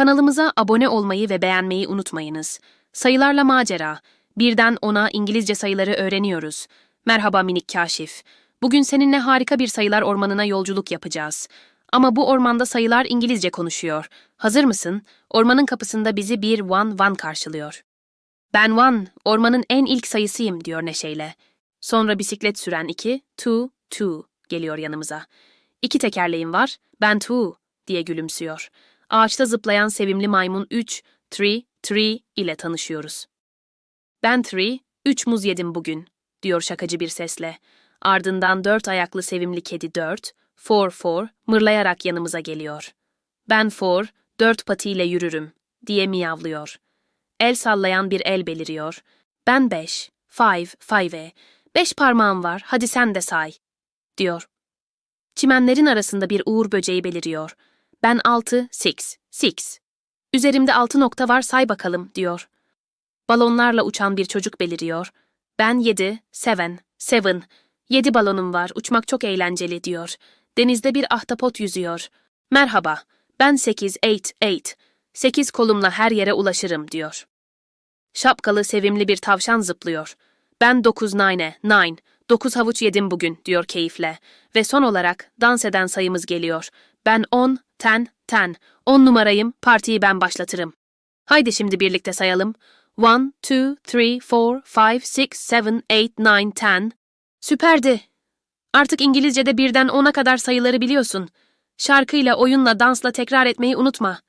Kanalımıza abone olmayı ve beğenmeyi unutmayınız. Sayılarla macera. Birden ona İngilizce sayıları öğreniyoruz. Merhaba minik kaşif. Bugün seninle harika bir sayılar ormanına yolculuk yapacağız. Ama bu ormanda sayılar İngilizce konuşuyor. Hazır mısın? Ormanın kapısında bizi bir one one karşılıyor. Ben one, ormanın en ilk sayısıyım diyor neşeyle. Sonra bisiklet süren iki, two, two geliyor yanımıza. İki tekerleğim var, ben two diye gülümsüyor. Ağaçta zıplayan sevimli maymun üç, three, three ile tanışıyoruz. Ben three, üç muz yedim bugün, diyor şakacı bir sesle. Ardından dört ayaklı sevimli kedi dört, four four, mırlayarak yanımıza geliyor. Ben four, dört patiyle yürürüm, diye miyavlıyor. El sallayan bir el beliriyor. Ben beş, five, five, beş parmağım var, hadi sen de say, diyor. Çimenlerin arasında bir uğur böceği beliriyor. Ben altı, six, six. Üzerimde altı nokta var say bakalım, diyor. Balonlarla uçan bir çocuk beliriyor. Ben yedi, seven, seven. Yedi balonum var, uçmak çok eğlenceli, diyor. Denizde bir ahtapot yüzüyor. Merhaba, ben sekiz, eight, eight. Sekiz kolumla her yere ulaşırım, diyor. Şapkalı, sevimli bir tavşan zıplıyor. Ben dokuz, nine, nine. Dokuz havuç yedim bugün, diyor keyifle. Ve son olarak dans eden sayımız geliyor. Ben on, ten, ten. On numarayım, partiyi ben başlatırım. Haydi şimdi birlikte sayalım. One, two, three, four, five, six, seven, eight, nine, ten. Süperdi. Artık İngilizce'de birden ona kadar sayıları biliyorsun. Şarkıyla, oyunla, dansla tekrar etmeyi unutma.